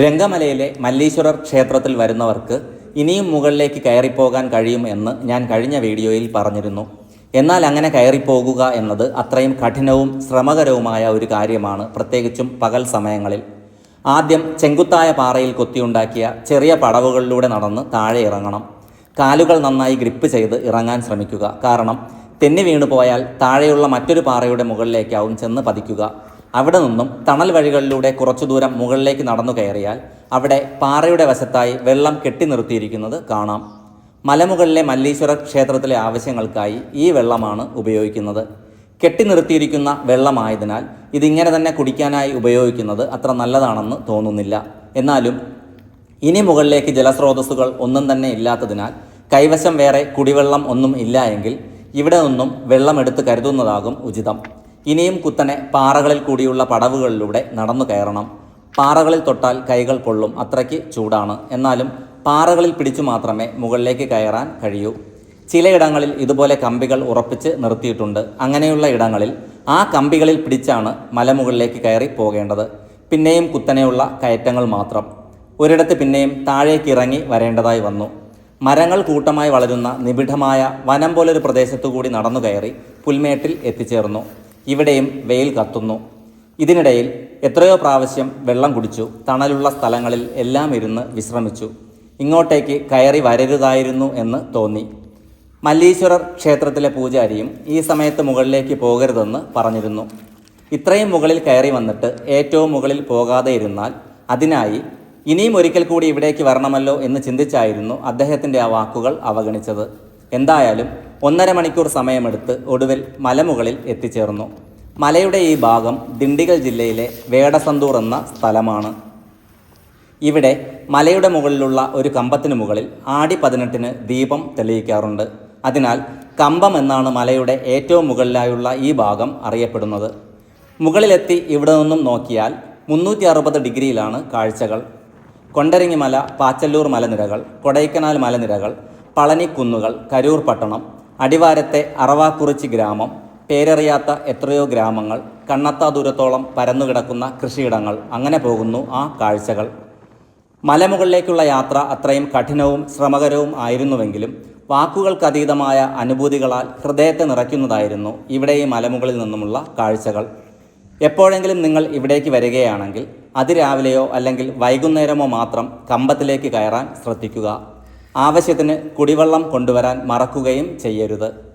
രംഗമലയിലെ മല്ലീശ്വരർ ക്ഷേത്രത്തിൽ വരുന്നവർക്ക് ഇനിയും മുകളിലേക്ക് കയറിപ്പോകാൻ കഴിയും എന്ന് ഞാൻ കഴിഞ്ഞ വീഡിയോയിൽ പറഞ്ഞിരുന്നു. എന്നാൽ അങ്ങനെ കയറിപ്പോകുക എന്നത് അത്രയും കഠിനവും ശ്രമകരവുമായ ഒരു കാര്യമാണ് പ്രത്യേകിച്ചും പകൽ സമയങ്ങളിൽ. ആദ്യം ചെങ്കുത്തായ പാറയിൽ കൊത്തിയുണ്ടാക്കിയ ചെറിയ പടവുകളിലൂടെ നടന്ന് താഴെ ഇറങ്ങണം. കാലുകൾ നന്നായി ഗ്രിപ്പ് ചെയ്ത് ഇറങ്ങാൻ ശ്രമിക്കുക. കാരണം തെന്നി വീണു പോയാൽ താഴെയുള്ള മറ്റൊരു പാറയുടെ മുകളിലേക്കാവും ചെന്ന് പതിക്കുക. അവിടെ നിന്നും തണൽ വഴികളിലൂടെ കുറച്ചു ദൂരം മുകളിലേക്ക് നടന്നു കയറിയാൽ അവിടെ പാറയുടെ വശത്തായി വെള്ളം കെട്ടി നിർത്തിയിരിക്കുന്നത് കാണാം. മലമുകളിലെ മല്ലീശ്വര ക്ഷേത്രത്തിലെ ആവശ്യങ്ങൾക്കായി ഈ വെള്ളമാണ് ഉപയോഗിക്കുന്നത്. കെട്ടി നിർത്തിയിരിക്കുന്ന വെള്ളമായതിനാൽ ഇതിങ്ങനെ തന്നെ കുടിക്കാനായി ഉപയോഗിക്കുന്നത് അത്ര നല്ലതാണെന്ന് തോന്നുന്നില്ല. എന്നാലും ഇനി മുകളിലേക്ക് ജലസ്രോതസ്സുകൾ ഒന്നും തന്നെ ഇല്ലാത്തതിനാൽ കൈവശം വേറെ കുടിവെള്ളം ഒന്നും ഇല്ല എങ്കിൽ ഇവിടെ നിന്നും വെള്ളമെടുത്ത് കരുതുന്നതാകും ഉചിതം. ഇനിയും കുത്തനെ പാറകളിൽ കൂടിയുള്ള പടവുകളിലൂടെ നടന്നു കയറണം. പാറകളിൽ തൊട്ടാൽ കൈകൾ പൊള്ളും അത്രയ്ക്ക് ചൂടാണ്. എന്നാലും പാറകളിൽ പിടിച്ചു മാത്രമേ മുകളിലേക്ക് കയറാൻ കഴിയൂ. ചിലയിടങ്ങളിൽ ഇതുപോലെ കമ്പികൾ ഉറപ്പിച്ച് നിർത്തിയിട്ടുണ്ട്. അങ്ങനെയുള്ള ഇടങ്ങളിൽ ആ കമ്പികളിൽ പിടിച്ചാണ് മലമുകളിലേക്ക് കയറി പോകേണ്ടത്. പിന്നെയും കുത്തനെയുള്ള കയറ്റങ്ങൾ മാത്രം. ഒരിടത്ത് പിന്നെയും താഴേക്ക് ഇറങ്ങി വരേണ്ടതായി വന്നു. മരങ്ങൾ കൂട്ടമായി വളരുന്ന നിബിഡമായ വനം പോലൊരു പ്രദേശത്തു കൂടി നടന്നു കയറി പുൽമേട്ടിൽ എത്തിച്ചേർന്നു. ഇവിടെയും വെയിൽ കത്തുന്നു. ഇതിനിടയിൽ എത്രയോ പ്രാവശ്യം വെള്ളം കുടിച്ചു. തണലുള്ള സ്ഥലങ്ങളിൽ എല്ലാം ഇരുന്ന് വിശ്രമിച്ചു. ഇങ്ങോട്ടേക്ക് കയറി വരരുതായിരുന്നു എന്ന് തോന്നി. മല്ലീശ്വരർ ക്ഷേത്രത്തിലെ പൂജാരിയും ഈ സമയത്ത് മുകളിലേക്ക് പോകരുതെന്ന് പറഞ്ഞിരുന്നു. ഇത്രയും മുകളിൽ കയറി വന്നിട്ട് ഏറ്റവും മുകളിൽ പോകാതെ ഇരുന്നാൽ അതിനായി ഇനിയും ഒരിക്കൽ കൂടി ഇവിടേക്ക് വരണമല്ലോ എന്ന് ചിന്തിച്ചായിരുന്നു അദ്ദേഹത്തിന്റെ ആ വാക്കുകൾ അവഗണിച്ചത്. എന്തായാലും ഒന്നര മണിക്കൂർ സമയമെടുത്ത് ഒടുവിൽ മലമുകളിൽ എത്തിച്ചേർന്നു. മലയുടെ ഈ ഭാഗം ദിണ്ടിഗൽ ജില്ലയിലെ വേടസന്തൂർ എന്ന സ്ഥലമാണ്. ഇവിടെ മലയുടെ മുകളിലുള്ള ഒരു കമ്പത്തിന് മുകളിൽ ആടി പതിനെട്ടിന് ദീപം തെളിയിക്കാറുണ്ട്. അതിനാൽ കമ്പം എന്നാണ് മലയുടെ ഏറ്റവും മുകളിലായുള്ള ഈ ഭാഗം അറിയപ്പെടുന്നത്. മുകളിലെത്തി ഇവിടെ നിന്നും നോക്കിയാൽ മുന്നൂറ്റി അറുപത് ഡിഗ്രിയിലാണ് കാഴ്ചകൾ. കൊണ്ടരങ്ങിമല പാച്ചല്ലൂർ മലനിരകൾ കൊടൈക്കനാൽ മലനിരകൾ പളനിക്കുന്നുകൾ കരൂർ പട്ടണം അടിവാരത്തെ അറവാക്കുറിച്ചി ഗ്രാമം. പേരറിയാത്ത എത്രയോ ഗ്രാമങ്ങൾ കണ്ണത്താ ദൂരത്തോളം പരന്നുകിടക്കുന്ന കൃഷിയിടങ്ങൾ. അങ്ങനെ പോകുന്നു ആ കാഴ്ചകൾ. മലമുകളിലേക്കുള്ള യാത്ര അത്രയും കഠിനവും ശ്രമകരവും ആയിരുന്നുവെങ്കിലും വാക്കുകൾക്കതീതമായ അനുഭൂതികളാൽ ഹൃദയത്തെ നിറയ്ക്കുന്നതായിരുന്നു ഇവിടെ ഈ മലമുകളിൽ നിന്നുമുള്ള കാഴ്ചകൾ. എപ്പോഴെങ്കിലും നിങ്ങൾ ഇവിടേക്ക് വരികയാണെങ്കിൽ അതിരാവിലെയോ അല്ലെങ്കിൽ വൈകുന്നേരമോ മാത്രം കമ്പത്തിലേക്ക് കയറാൻ ശ്രദ്ധിക്കുക. ആവശ്യത്തിന് കുടിവെള്ളം കൊണ്ടുവരാൻ മറക്കുകയും ചെയ്യരുത്.